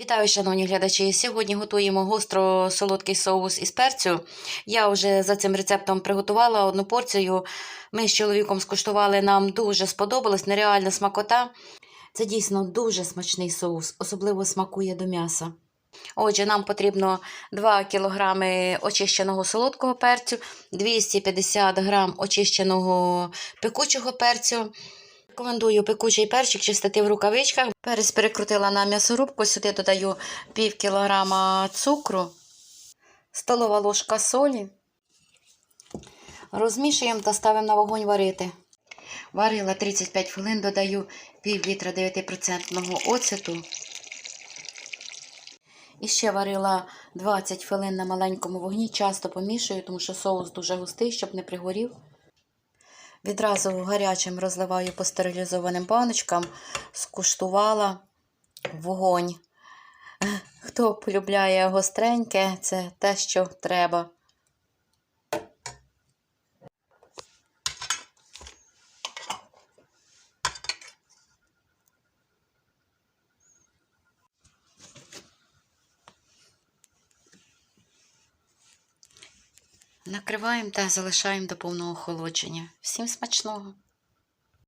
Вітаю, шановні глядачі! Сьогодні готуємо гостро-солодкий соус із перцю. Я вже за цим рецептом приготувала одну порцію. Ми з чоловіком скуштували, нам дуже сподобалось, нереальна смакота. Це дійсно дуже смачний соус, особливо смакує до м'яса. Отже, нам потрібно 2 кг очищеного солодкого перцю, 250 г очищеного пекучого перцю. Рекомендую пекучий перчик чистити в рукавичках. Перець перекрутила на м'ясорубку, сюди додаю пів кілограма цукру, столова ложка солі. Розмішуємо та ставимо на вогонь варити. Варила 35 хвилин, додаю пів літра 9% оцету. І ще варила 20 хвилин на маленькому вогні, часто помішую, тому що соус дуже густий, щоб не пригорів. Відразу гарячим розливаю по стерилізованим баночкам, скуштувала вогонь. Хто полюбляє гостреньке, це те, що треба. Накриваємо та залишаємо до повного охолодження. Всім смачного!